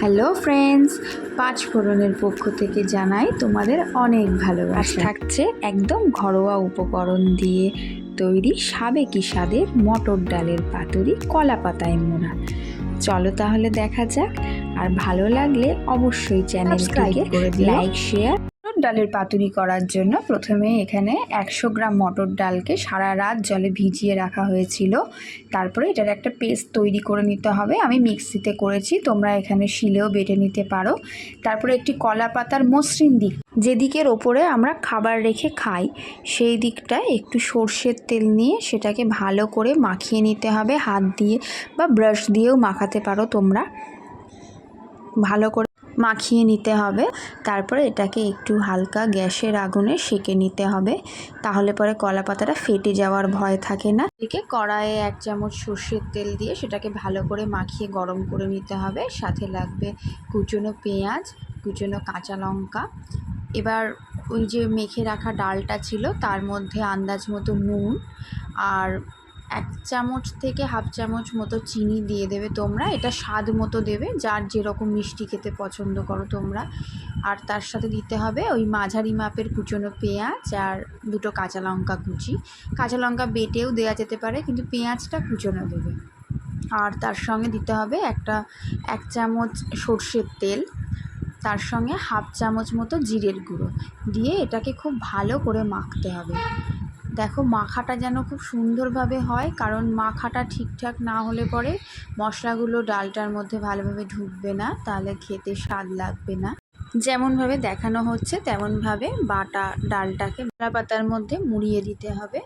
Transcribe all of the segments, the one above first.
Hello friends পাঁচ ফোড়নের পক্ষ থেকে জানাই তোমাদের অনেক ভালোবাসা। থাকছে একদম ঘরোয়া উপকরণ দিয়ে তৈরি সাবেকি স্বাদের মটর ডালের পাতুরি কলা পাতায় মোড়া। চলো তাহলে দেখা যাক। আর ভালো লাগলে অবশ্যই চ্যানেলটিকে লাইক শেয়ার ডালের পাতুরি করার জন্য প্রথমে এখানে একশো গ্রাম মটর ডালকে সারা রাত জলে ভিজিয়ে রাখা হয়েছিল। তারপরে এটার একটা পেস্ট তৈরি করে নিতে হবে। আমি মিক্সিতে করেছি, তোমরা এখানে শিলেও বেটে নিতে পারো। তারপরে একটি কলা পাতার মসৃণ দিক যেদিকের ওপরে আমরা খাবার রেখে খাই, সেই দিকটায় একটু সর্ষের তেল নিয়ে সেটাকে ভালো করে মাখিয়ে নিতে হবে। হাত দিয়ে বা ব্রাশ দিয়েও মাখাতে পারো তোমরা। ভালো করে মাখিয়ে নিতে হবে। তারপরে এটাকে একটু হালকা গ্যাসের আগুনে সেকে নিতে হবে। তাহলে পরে কলা পাতাটা ফেটে যাওয়ার ভয় থাকে না। এদিকে কড়াইয়ে এক চামচ সর্ষের তেল দিয়ে সেটাকে ভালো করে মাখিয়ে গরম করে নিতে হবে। সাথে লাগবে কুচনো পেঁয়াজ, কুচনো কাঁচা লঙ্কা। এবার ওই যে মেখে রাখা ডালটা ছিল, তার মধ্যে আন্দাজ মতো নুন আর এক চামচ থেকে হাফ চামচ মতো চিনি দিয়ে দেবে তোমরা। এটা স্বাদ মতো দেবে, যার যেরকম মিষ্টি খেতে পছন্দ করো তোমরা। আর তার সাথে দিতে হবে ওই মাঝারি মাপের কুচনো পেঁয়াজ আর দুটো কাঁচা লঙ্কা কুচি। কাঁচা লঙ্কা বেটেও দেওয়া যেতে পারে, কিন্তু পেঁয়াজটা কুচনো দেবে। আর তার সঙ্গে দিতে হবে একটা, এক চামচ সর্ষের তেল, তার সঙ্গে হাফ চামচ মতো জিরের গুঁড়ো। দিয়ে এটাকে খুব ভালো করে মাখতে হবে। দেখো মাখাটা যেন খুব সুন্দরভাবে হয়, কারণ মাখাটা ঠিকঠাক না হলে পরে মশলাগুলো ডালটার মধ্যে ভালোভাবে ঢুকবে না, তাহলে খেতে স্বাদ লাগবে না। যেমনভাবে দেখানো হচ্ছে, তেমনভাবে বাটা ডালটাকে কলা পাতার মধ্যে মুড়িয়ে দিতে হবে।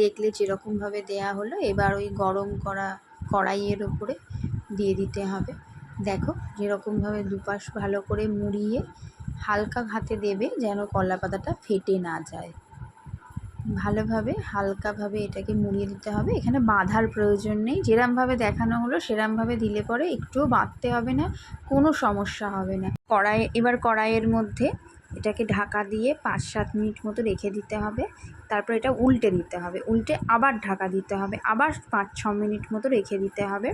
দেখলে যেরকমভাবে দেয়া হলো, এবার ওই গরম করা কড়াইয়ের ওপরে দিয়ে দিতে হবে। দেখো যেরকমভাবে দুপাশ ভালো করে মুড়িয়ে হালকা হাতে দেবে, যেন কলা পাতাটা ফেটে না যায়। ভালোভাবে, হালকাভাবে এটাকে মুড়িয়ে দিতে হবে। এখানে বাঁধার প্রয়োজন নেই। যেরমভাবে দেখানো হলো, সেরমভাবে দিলে পরে একটুও বাঁধতে হবে না, কোনো সমস্যা হবে না। কড়াই, এবার কড়াইয়ের মধ্যে এটাকে ঢাকা দিয়ে পাঁচ সাত মিনিট মতো রেখে দিতে হবে। তারপর এটা উল্টে দিতে হবে। উল্টে আবার ঢাকা দিতে হবে। আবার পাঁচ ছ মিনিট মতো রেখে দিতে হবে।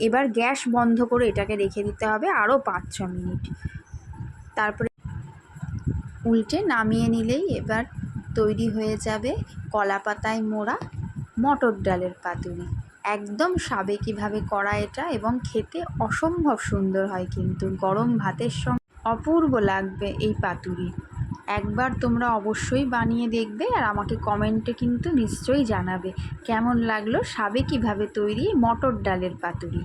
এবার গ্যাস বন্ধ করে এটাকে রেখে দিতে হবে আরও পাঁচ ছ মিনিট। তারপরে উল্টে নামিয়ে নিলেই এবার তৈরি হয়ে যাবে কলা পাতায় মোড়া মটর ডালের পাতুরি। একদম সাবেকিভাবে করা এটা এবং খেতে অসম্ভব সুন্দর হয় কিন্তু গরম ভাতের সঙ্গে অপূর্ব লাগবে এই পাতুরি। একবার তোমরা অবশ্যই বানিয়ে দেখবে আর আমাকে কমেন্টে কিন্তু নিশ্চয়ই জানাবে কেমন লাগল সাবেকিভাবে তৈরি মটর ডালের পাতুরি।